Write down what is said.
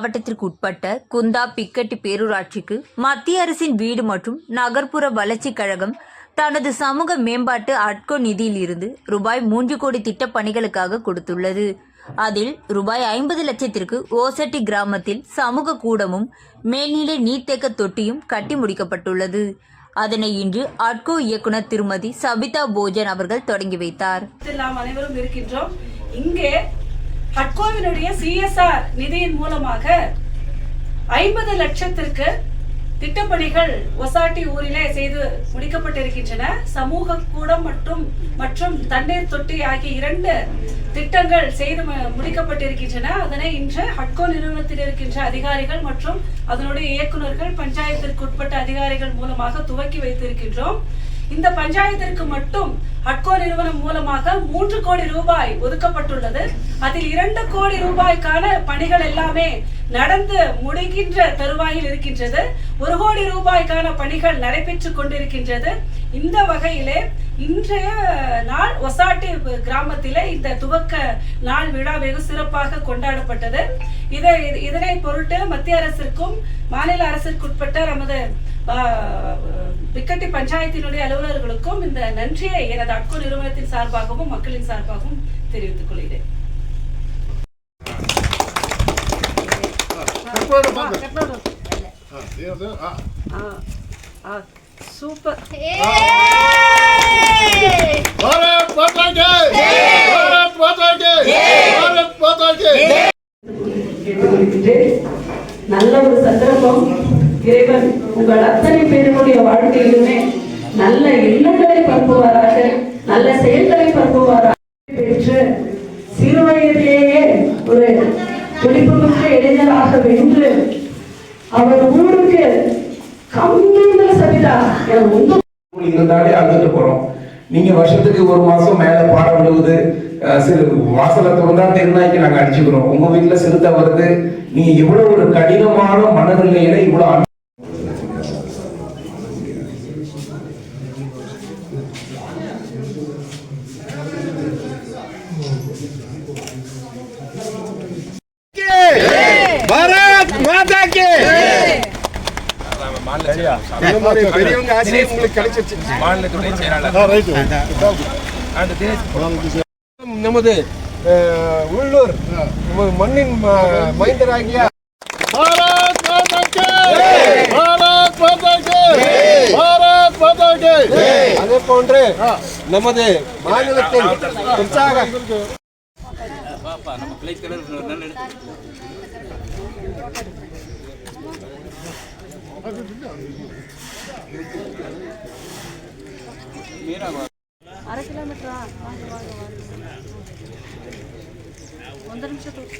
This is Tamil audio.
மாவட்டத்திற்கு உட்பட்ட குந்தா பிக்கட்டி பேரூராட்சிக்கு மத்திய அரசின் வீடு மற்றும் நகர்ப்புற வளர்ச்சிக் கழகம் தனது சமூக மேம்பாட்டு அட்கோ நிதியிலிருந்து ரூபாய் மூன்று கோடி திட்டப் பணிகளுக்காக கொடுத்துள்ளது. அதில் ரூபாய் ஐம்பது லட்சத்திற்கு ஓசட்டி கிராமத்தில் சமூக கூடமும் மேல்நிலை நீர்த்தேக்க தொட்டியும் கட்டி முடிக்கப்பட்டுள்ளது. அதனை இன்று அட்கோ இயக்குனர் திருமதி சபிதா போஜன் அவர்கள் தொடங்கி வைத்தார். நாம் அனைவரும் இருக்கின்றோம். இங்கே அட்கோவினுடைய சிஎஸ்ஆர் நிதியின் மூலமாக ஐம்பது லட்சத்திற்கு திட்டப்பணிகள் ஒசாட்டி ஊரிலே செய்து முடிக்கப்பட்டிருக்கின்றன. சமூக கூடம் மற்றும் மற்றும் தண்ணீர் தொட்டி ஆகிய இரண்டு திட்டங்கள் செய்து முடிக்கப்பட்டிருக்கின்றன. அதனை இன்று ஹட்கோ நிறுவனத்தில் இருக்கின்ற அதிகாரிகள் மற்றும் அதனுடைய இயக்குநர்கள் பஞ்சாயத்திற்கு உட்பட்ட அதிகாரிகள் மூலமாக துவக்கி வைத்திருக்கின்றோம். இந்த பஞ்சாயத்திற்கு மட்டும் அட்கோ நிறுவனம் மூலமாக மூன்று கோடி ரூபாய் ஒதுக்கப்பட்டுள்ளது. அதில் இரண்டு கோடி ரூபாய்க்கான பணிகள் எல்லாமே நடந்து முடிகின்ற தருவாயில் இருக்கின்றது. ஒரு கோடி ரூபாய்க்கான பணிகள் நடைபெற்று கொண்டிருக்கின்றது. இந்த வகையிலே இன்றைய நாள் ஒசாட்டி கிராமத்திலே இந்த துவக்க நாள் விழா வெகு சிறப்பாக கொண்டாடப்பட்டது. இதை இதனை பொருட்டு மத்திய அரசிற்கும் மாநில அரசிற்குட்பட்ட நமது விக்கட்டி பஞ்சாயத்தினுடைய அலுவலர்களுக்கும் இந்த நன்றியை எனது அட்கோ நிறுவனத்தின் சார்பாகவும் மக்களின் சார்பாகவும் தெரிவித்துக் கொள்கிறேன். சூப்பர். நல்ல ஒரு சந்தர்ப்பம். இறைவன் உங்கள் அத்தனை பேருடைய வாழ்க்கையிலுமே நல்ல எண்ணங்களை பரப்புவாராக நல்ல செயல்களை பரப்புவாராக பெற்று சிறு வயதிலேயே ஒரு துடிப்புமிக்க இளைஞராக வென்று அவர் ஊருக்கு கம்மியான சபிதா. இருந்தாலே அழுதுட்டு போறோம். நீங்க வருஷத்துக்கு ஒரு மாசம் மேல பாடம் விழுவுது சிறு வாசலை திறந்தா தெருநாய்க்கு நாங்க அடிச்சுக்கிறோம். உங்க வீட்டுல சிறுத்தை வருது. நீங்க இவ்வளவு ஒரு கடினமான மனநிலையில இவ்வளவு பாரத் மாதா கே. நமது உள்ளூர் மண்ணின் மைந்தராகிய பாரத் மாதா கே. பாரத் அதே போன்று நமது மாநிலத்தின் உற்சாக இல்லைப்பா நம்ம பிளை கலர் நல்ல எடுத்து அரை கிலோமீட்டரா? வாங்க வாங்க ஒன்றரை நிமிஷத்துக்கு